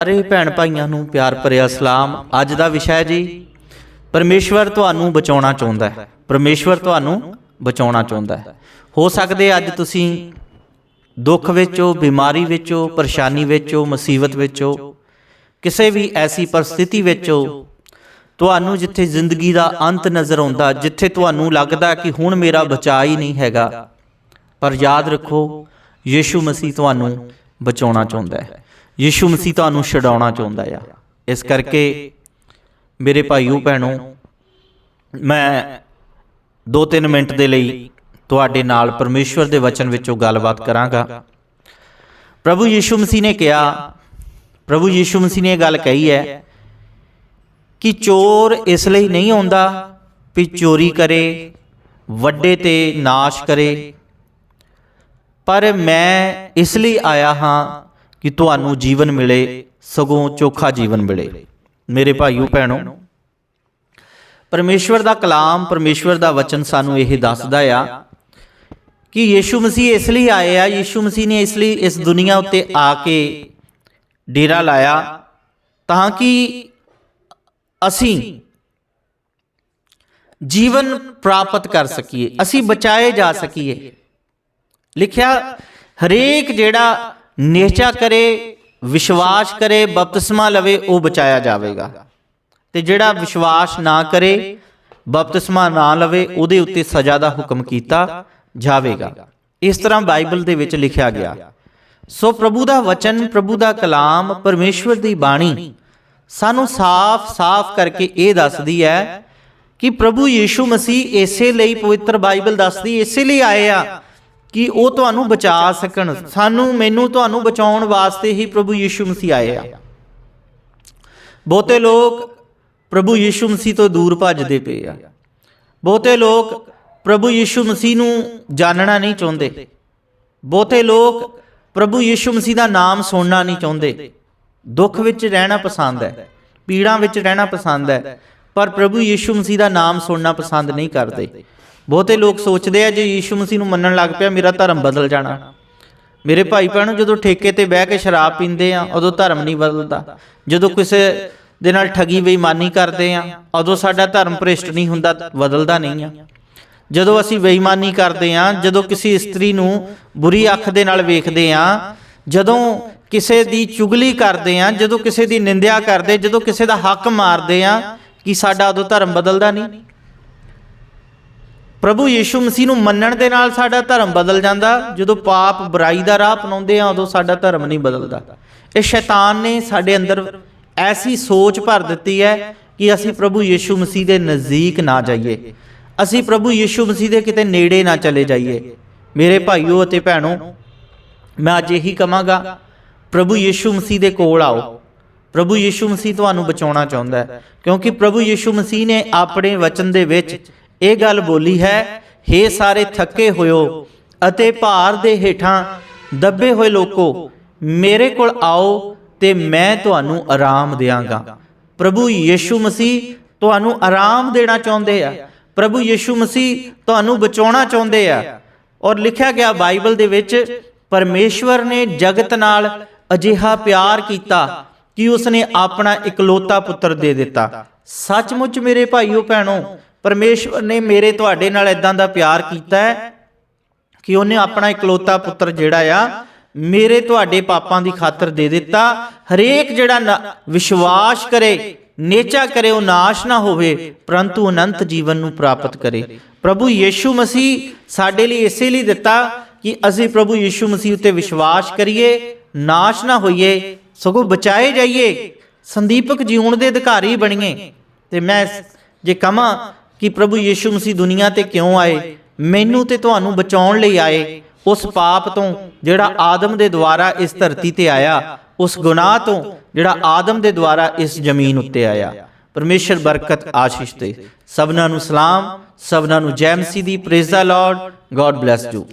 ਸਾਰੇ ਭੈਣ ਭਾਈਆਂ ਨੂੰ ਪਿਆਰ ਭਰਿਆ ਸਲਾਮ, ਅੱਜ ਦਾ ਵਿਸ਼ਾ ਹੈ ਜੀ। ਪਰਮੇਸ਼ਵਰ ਤੁਹਾਨੂੰ ਬਚਾਉਣਾ ਚਾਹੁੰਦਾ ਹੈ। ਪਰਮੇਸ਼ਵਰ ਤੁਹਾਨੂੰ ਬਚਾਉਣਾ ਚਾਹੁੰਦਾ ਹੈ। ਹੋ ਸਕਦੇ ਅੱਜ ਤੁਸੀਂ ਦੁੱਖ ਵਿੱਚ ਹੋ, ਬਿਮਾਰੀ ਵਿੱਚੋਂ ਪਰੇਸ਼ਾਨੀ ਵਿੱਚ ਹੋ, ਮੁਸੀਬਤ ਵਿੱਚ ਹੋ, ਕਿਸੇ ਵੀ ਐਸੀ ਪਰਿਸਥਿਤੀ ਵਿੱਚੋਂ ਤੁਹਾਨੂੰ ਜਿੱਥੇ ਜ਼ਿੰਦਗੀ ਦਾ ਅੰਤ ਨਜ਼ਰ ਆਉਂਦਾ, ਜਿੱਥੇ ਤੁਹਾਨੂੰ ਲੱਗਦਾ ਕਿ ਹੁਣ ਮੇਰਾ ਬਚਾਅ ਹੀ ਨਹੀਂ ਹੈਗਾ, ਪਰ ਯਾਦ ਰੱਖੋ, ਯੀਸ਼ੂ ਮਸੀਹ ਤੁਹਾਨੂੰ ਬਚਾਉਣਾ ਚਾਹੁੰਦਾ ਹੈ। ਯੀਸ਼ੂ ਮਸੀਹ ਤੁਹਾਨੂੰ ਛਡਾਉਣਾ ਚਾਹੁੰਦਾ ਆ। ਇਸ ਕਰਕੇ ਮੇਰੇ ਭਾਈਓ ਭੈਣੋ, ਮੈਂ 2-3 ਮਿੰਟ ਦੇ ਲਈ ਤੁਹਾਡੇ ਨਾਲ ਪਰਮੇਸ਼ਵਰ ਦੇ ਵਚਨ ਵਿੱਚੋਂ ਗੱਲਬਾਤ ਕਰਾਂਗਾ। ਪ੍ਰਭੂ ਯਿਸੂ ਮਸੀਹ ਨੇ ਕਿਹਾ, ਪ੍ਰਭੂ ਯੀਸ਼ੂ ਮਸੀਹ ਨੇ ਇਹ ਗੱਲ ਕਹੀ ਹੈ ਕਿ ਚੋਰ ਇਸ ਲਈ ਨਹੀਂ ਆਉਂਦਾ ਵੀ ਚੋਰੀ ਕਰੇ, ਵੱਡੇ ਤੇ ਨਾਸ਼ ਕਰੇ। ਪਰ ਮੈਂ ਇਸ ਲਈ ਆਇਆ ਹਾਂ ਕਿ ਤੁਹਾਨੂੰ ਜੀਵਨ ਮਿਲੇ, ਸਗੋਂ ਚੋਖਾ ਜੀਵਨ ਮਿਲੇ। ਮੇਰੇ ਭਾਈਓ, ਭੈਣੋ, ਪਰਮੇਸ਼ਵਰ ਦਾ ਕਲਾਮ, ਪਰਮੇਸ਼ਵਰ ਦਾ ਵਚਨ ਸਾਨੂੰ ਇਹ ਦੱਸਦਾ ਆ ਕਿ ਯੀਸ਼ੂ ਮਸੀਹ ਇਸ ਲਈ ਆਏ ਆ, ਯੀਸ਼ੂ ਮਸੀਹ ਨੇ ਇਸ ਲਈ ਇਸ ਦੁਨੀਆ ਉੱਤੇ ਆ ਕੇ ਡੇਰਾ ਲਾਇਆ ਤਾਂ ਕਿ ਅਸੀਂ ਜੀਵਨ ਪ੍ਰਾਪਤ ਕਰ ਸਕੀਏ, ਅਸੀਂ ਬਚਾਏ ਜਾ ਸਕੀਏ। ਲਿਖਿਆ, ਹਰੇਕ ਜਿਹੜਾ ਨਿਸ਼ਚਾ ਕਰੇ, ਵਿਸ਼ਵਾਸ ਕਰੇ, ਬਪਤਿਸਮਾ ਲਵੇ, ਉਹ ਬਚਾਇਆ ਜਾਵੇਗਾ। ਤੇ ਜਿਹੜਾ ਵਿਸ਼ਵਾਸ ਨਾ ਕਰੇ, ਬਪਤਿਸਮਾ ਨਾ ਲਵੇ, ਉਹਦੇ ਉੱਤੇ ਸਜ਼ਾ ਦਾ ਹੁਕਮ ਕੀਤਾ ਜਾਵੇਗਾ। ਇਸ ਤਰ੍ਹਾਂ ਬਾਈਬਲ ਦੇ ਵਿੱਚ ਲਿਖਿਆ ਗਿਆ। ਸੋ ਪ੍ਰਭੂ ਦਾ ਵਚਨ, ਪ੍ਰਭੂ ਦਾ ਕਲਾਮ, ਪਰਮੇਸ਼ਵਰ ਦੀ ਬਾਣੀ ਸਾਨੂੰ ਸਾਫ਼-ਸਾਫ਼ ਕਰਕੇ ਇਹ ਦੱਸਦੀ ਹੈ ਕਿ ਪ੍ਰਭੂ ਯੀਸ਼ੂ ਮਸੀਹ ਇਸੇ ਲਈ ਪਵਿੱਤਰ ਬਾਈਬਲ ਦੱਸਦੀ, ਇਸੇ ਲਈ ਆਏ ਆ ਕਿ ਉਹ ਤੁਹਾਨੂੰ ਬਚਾ ਸਕਣ। ਸਾਨੂੰ, ਮੈਨੂੰ ਤੁਹਾਨੂੰ ਬਚਾਉਣ ਵਾਸਤੇ ਹੀ ਪ੍ਰਭੂ ਯਿਸੂ ਮਸੀਹ ਆਏ ਆ। ਬਹੁਤੇ ਲੋਕ ਪ੍ਰਭੂ ਯਿਸੂ ਮਸੀਹ ਤੋਂ ਦੂਰ ਭੱਜਦੇ ਪਏ ਆ। ਬਹੁਤੇ ਲੋਕ ਪ੍ਰਭੂ ਯੀਸ਼ੂ ਮਸੀਹ ਨੂੰ ਜਾਣਨਾ ਨਹੀਂ ਚਾਹੁੰਦੇ। ਬਹੁਤੇ ਲੋਕ ਪ੍ਰਭੂ ਯੀਸ਼ੂ ਮਸੀਹ ਦਾ ਨਾਮ ਸੁਣਨਾ ਨਹੀਂ ਚਾਹੁੰਦੇ। ਦੁੱਖ ਵਿੱਚ ਰਹਿਣਾ ਪਸੰਦ ਹੈ, ਪੀੜਾਂ ਵਿੱਚ ਰਹਿਣਾ ਪਸੰਦ ਹੈ, ਪਰ ਪ੍ਰਭੂ ਯਿਸੂ ਮਸੀਹ ਦਾ ਨਾਮ ਸੁਣਨਾ ਪਸੰਦ ਨਹੀਂ ਕਰਦੇ। ਬਹੁਤੇ ਲੋਕ ਸੋਚਦੇ ਆ ਜੇ ਯੀਸ਼ੂ ਮਸੀਹ ਨੂੰ ਮੰਨਣ ਲੱਗ ਪਿਆ, ਮੇਰਾ ਧਰਮ ਬਦਲ ਜਾਣਾ। ਮੇਰੇ ਭਾਈ ਭੈਣੋ, ਜਦੋਂ ਠੇਕੇ ਤੇ ਬਹਿ ਕੇ ਸ਼ਰਾਬ ਪੀਂਦੇ ਆ, ਉਦੋਂ ਧਰਮ ਨਹੀਂ ਬਦਲਦਾ। ਜਦੋਂ ਕਿਸੇ ਦੇ ਨਾਲ ਠਗੀ ਬੇਈਮਾਨੀ ਕਰਦੇ ਆ, ਉਦੋਂ ਸਾਡਾ ਧਰਮ ਭ੍ਰਿਸ਼ਟ ਨਹੀਂ ਹੁੰਦਾ, ਬਦਲਦਾ ਨਹੀਂ ਆ। ਜਦੋਂ ਅਸੀਂ ਬੇਈਮਾਨੀ ਕਰਦੇ ਆ, ਜਦੋਂ ਕਿਸੇ ਇਸਤਰੀ ਨੂੰ ਬੁਰੀ ਅੱਖ ਦੇ ਨਾਲ ਵੇਖਦੇ ਆ, ਜਦੋਂ ਕਿਸੇ ਦੀ ਚੁਗਲੀ ਕਰਦੇ ਆ, ਜਦੋਂ ਕਿਸੇ ਦੀ ਨਿੰਦਿਆ ਕਰਦੇ, ਜਦੋਂ ਕਿਸੇ ਦਾ ਹੱਕ ਮਾਰਦੇ ਆ, ਕਿ ਸਾਡਾ ਉਦੋਂ ਧਰਮ ਬਦਲਦਾ ਨਹੀਂ? ਪ੍ਰਭੂ ਯੀਸ਼ੂ ਮਸੀਹ ਨੂੰ ਮੰਨਣ ਦੇ ਨਾਲ ਸਾਡਾ ਧਰਮ ਬਦਲ ਜਾਂਦਾ। ਜਦੋਂ ਪਾਪ ਬੁਰਾਈ ਦਾ ਰਾਹ ਅਪਣਾਉਂਦੇ ਆ, ਉਦੋਂ ਸਾਡਾ ਧਰਮ ਨਹੀਂ ਬਦਲਦਾ। ਇਹ ਸ਼ੈਤਾਨ ਨੇ ਸਾਡੇ ਅੰਦਰ ਐਸੀ ਸੋਚ ਭਰ ਦਿੱਤੀ ਹੈ ਕਿ ਅਸੀਂ ਪ੍ਰਭੂ ਯੀਸ਼ੂ ਮਸੀਹ ਦੇ ਨਜ਼ਦੀਕ ਨਾ ਜਾਈਏ। ਅਸੀਂ ਪ੍ਰਭੂ ਯੀਸ਼ੂ ਮਸੀਹ ਦੇ ਕਿਤੇ ਨੇੜੇ ਨਾ ਚਲੇ ਜਾਈਏ। ਮੇਰੇ ਭਾਈਓ ਅਤੇ ਭੈਣੋ, ਮੈਂ ਅੱਜ ਇਹੀ ਕਹਾਂਗਾ, ਪ੍ਰਭੂ ਯੀਸ਼ੂ ਮਸੀਹ ਦੇ ਕੋਲ ਆਓ। ਪ੍ਰਭੂ ਯੀਸ਼ੂ ਮਸੀਹ ਤੁਹਾਨੂੰ ਬਚਾਉਣਾ ਚਾਹੁੰਦਾ ਹੈ, ਕਿਉਂਕਿ ਪ੍ਰਭੂ ਯੀਸ਼ੂ ਮਸੀਹ ਨੇ ਆਪਣੇ ਵਚਨ ਦੇ ਵਿੱਚ ਇਹ ਗੱਲ ਬੋਲੀ ਹੈ हे ਸਾਰੇ ਥੱਕੇ ਹੋਇਓ ਅਤੇ ਭਾਰ ਦੇ ਹੇਠਾਂ ਦੱਬੇ ਹੋਏ ਲੋਕੋ, ਮੇਰੇ ਕੋਲ ਆਓ ਤੇ ਮੈਂ ਤੁਹਾਨੂੰ ਆਰਾਮ ਦੇਵਾਂਗਾ ਪ੍ਰਭੂ ਯੀਸ਼ੂ ਮਸੀਹ ਤੁਹਾਨੂੰ ਆਰਾਮ ਦੇਣਾ ਚਾਹੁੰਦੇ ਆ। ਪ੍ਰਭੂ ਯੀਸ਼ੂ ਮਸੀਹ ਤੁਹਾਨੂੰ ਬਚਾਉਣਾ ਚਾਹੁੰਦੇ ਆ। ਔਰ ਲਿਖਿਆ ਗਿਆ ਬਾਈਬਲ ਦੇ ਵਿੱਚ, ਪਰਮੇਸ਼ਵਰ ਨੇ ਜਗਤ ਨਾਲ ਅਜਿਹਾ ਪਿਆਰ ਕੀਤਾ ਕਿ ਉਸਨੇ ਆਪਣਾ ਇਕਲੌਤਾ ਪੁੱਤਰ ਦੇ ਦਿੱਤਾ। ਸੱਚਮੁੱਚ ਮੇਰੇ ਭਾਈਓ, ਭੈਣੋ ਪਰਮੇਸ਼ਵਰ ਨੇ ਮੇਰੇ ਤੁਹਾਡੇ ਨਾਲ ਇਦਾਂ ਦਾ ਪਿਆਰ ਕੀਤਾ ਹੈ ਕਿ ਉਹਨੇ ਆਪਣਾ ਇਕਲੌਤਾ ਪੁੱਤਰ ਜਿਹੜਾ ਆ, ਮੇਰੇ ਤੁਹਾਡੇ ਪਾਪਾਂ ਦੀ ਖਾਤਰ ਦੇ ਦਿੱਤਾ। ਹਰੇਕ ਜਿਹੜਾ ਵਿਸ਼ਵਾਸ ਕਰੇ, ਨੇਚਾ ਕਰੇ, ਉਹ ਨਾਸ਼ ਨਾ ਹੋਵੇ, ਪਰੰਤੂ ਅਨੰਤ ਜੀਵਨ ਨੂੰ ਪ੍ਰਾਪਤ ਕਰੇ। ਪ੍ਰਭੂ ਯੀਸ਼ੂ ਮਸੀਹ ਸਾਡੇ ਲਈ ਇਸੇ ਲਈ ਦਿੱਤਾ ਕਿ ਅਸੀਂ ਪ੍ਰਭੂ ਯੀਸ਼ੂ ਮਸੀਹ ਉੱਤੇ ਵਿਸ਼ਵਾਸ ਕਰੀਏ, ਨਾਸ਼ ਨਾ ਹੋਈਏ, ਸਗੋਂ ਬਚਾਏ ਜਾਈਏ, ਸੰਦੀਪਕ ਜੀਉਣ ਦੇ ਅਧਿਕਾਰੀ ਬਣੀਏ। ਤੇ ਮੈਂ ਜੇ ਕਹਾਂ ਕਿ ਪ੍ਰਭੂ ਯੀਸ਼ੂ ਮਸੀਹ ਦੁਨੀਆ ਤੇ ਕਿਉਂ ਆਏ? ਮੈਨੂੰ ਤੇ ਤੁਹਾਨੂੰ ਬਚਾਉਣ ਲਈ ਆਏ। ਉਸ ਪਾਪ ਤੋਂ ਜਿਹੜਾ ਆਦਮ ਦੇ ਦੁਆਰਾ ਇਸ ਧਰਤੀ ਤੇ ਆਇਆ, ਉਸ ਗੁਨਾਹ ਤੋਂ ਜਿਹੜਾ ਆਦਮ ਦੇ ਦੁਆਰਾ ਇਸ ਜ਼ਮੀਨ ਉੱਤੇ ਆਇਆ। ਪਰਮੇਸ਼ਰ ਬਰਕਤ ਆਸ਼ੀਸ਼ ਦੇ। ਸਭਨਾਂ ਨੂੰ ਸਲਾਮ, ਸਭਨਾਂ ਨੂੰ ਜੈ ਮਸੀਹ ਦੀ। Praise the Lord God bless you